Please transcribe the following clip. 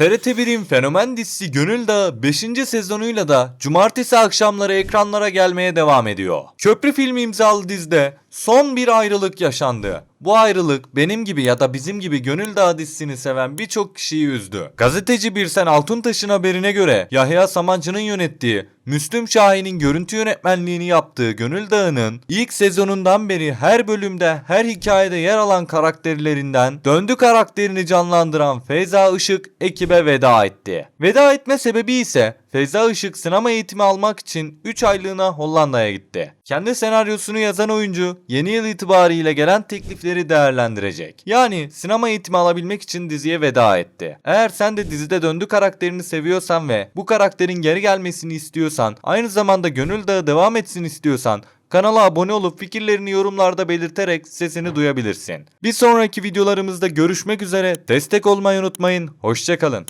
TRT1'in fenomen dizisi Gönül Dağı 5. sezonuyla da cumartesi akşamları ekranlara gelmeye devam ediyor. Köprü filmi imzalı dizide son bir ayrılık yaşandı. Bu ayrılık benim gibi ya da bizim gibi Gönül Dağı dizisini seven birçok kişiyi üzdü. Gazeteci Birsen Altuntaş'ın haberine göre Yahya Samancı'nın yönettiği Müslüm Şahin'in görüntü yönetmenliğini yaptığı Gönül Dağı'nın ilk sezonundan beri her bölümde her hikayede yer alan karakterlerinden döndü karakterini canlandıran Feyza Işık ekibe veda etti. Veda etme sebebi ise Feyza Işık sinema eğitimi almak için 3 aylığına Hollanda'ya gitti. Kendi senaryosunu yazan oyuncu yeni yıl itibariyle gelen teklifleri değerlendirecek. Yani sinema eğitimi alabilmek için diziye veda etti. Eğer sen de dizide döndü karakterini seviyorsan ve bu karakterin geri gelmesini istiyorsan, aynı zamanda Gönül Dağı devam etsin istiyorsan Kanala abone olup fikirlerini yorumlarda belirterek sesini duyabilirsin. Bir sonraki videolarımızda görüşmek üzere. Destek olmayı unutmayın. Hoşçakalın.